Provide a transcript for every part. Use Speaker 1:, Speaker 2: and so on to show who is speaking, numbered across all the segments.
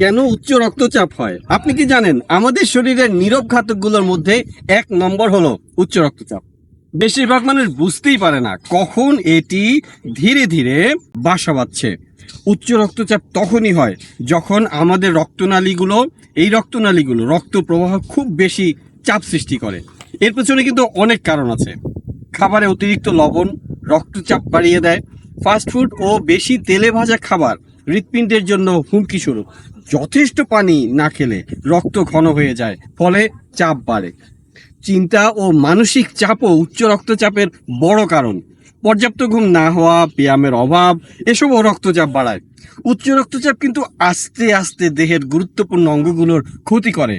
Speaker 1: কেন উচ্চ রক্তচাপ হয়? আপনি কি জানেন? আমাদের শরীরের নীরব ঘাতকগুলোর মধ্যে এক নম্বর হলো উচ্চ রক্তচাপ। বেশিরভাগ মানুষ বুঝতেই পারে না কখন এটি ধীরে ধীরে বাসা বাঁধছে। উচ্চ রক্তচাপ তখনই হয় যখন আমাদের রক্তনালীগুলো, এই রক্তনালীগুলো, রক্ত প্রবাহ খুব বেশি চাপ সৃষ্টি করে। এর পেছনে কিন্তু অনেক কারণ আছে। খাবারে অতিরিক্ত লবণ, রক্তচাপ বাড়িয়ে দেয় ফাস্টফুড ও বেশি তেলে ভাজা খাবার হৃৎপিণ্ডের জন্য হুমকি স্বরূপ। যথেষ্ট পানি না খেলে রক্ত ঘন হয়ে যায়, ফলে চাপ বাড়ে। চিন্তা ও মানসিক চাপও উচ্চ রক্তচাপের বড় কারণ। পর্যাপ্ত ঘুম না হওয়া, ব্যায়ামের অভাব, এসবও রক্তচাপ বাড়ায়। উচ্চ রক্তচাপ কিন্তু আস্তে আস্তে দেহের গুরুত্বপূর্ণ অঙ্গগুলোর ক্ষতি করে।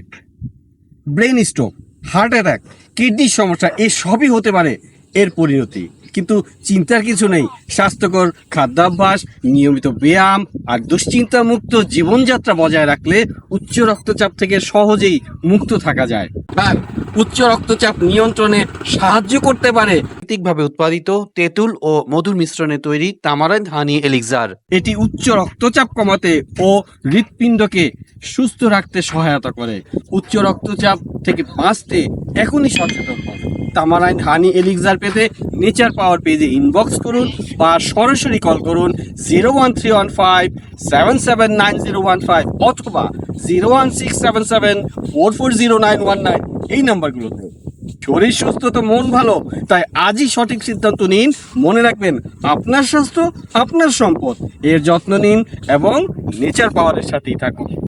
Speaker 1: ব্রেন স্ট্রোক হার্ট অ্যাটাক, কিডনির সমস্যা, এসবই হতে পারে এর পরিণতি। কিন্তু চিন্তার কিছু নেই। স্বাস্থ্যকর খাদ্যাভ্যাস নিয়মিত ব্যায়াম আর দুশ্চিন্তা মুক্ত জীবনযাত্রা বজায় রাখলে উচ্চ রক্তচাপ থেকে সহজেই মুক্ত থাকা যায়। আর উচ্চ রক্তচাপ নিয়ন্ত্রণে সাহায্য করতে পারে
Speaker 2: প্রাকৃতিকভাবে উৎপাদিত তেঁতুল ও মধুর মিশ্রণে তৈরি তামারাইন হানি এলিক্সার।
Speaker 1: এটি উচ্চ রক্তচাপ কমাতে ও হৃৎপিণ্ডকে সুস্থ রাখতে সহায়তা করে। উচ্চ রক্তচাপ থেকে বাঁচতে এখনই সচেতন হন। তামারাইন হানি এলিক্সার পেতে নেচার পাওয়ার পেজে ইনবক্স করুন বা সরাসরি কল করুন zero one three one five seven seven nine zero one five অথবা zero one six seven seven four four zero nine one nine এই নাম্বারগুলোতে। শরীর সুস্থ তো মন ভালো, তাই আজই সঠিক সিদ্ধান্ত নিন। মনে রাখবেন, আপনার স্বাস্থ্য, আপনার সম্পদ। এর যত্ন নিন এবং নেচার পাওয়ারের সাথেই থাকুন।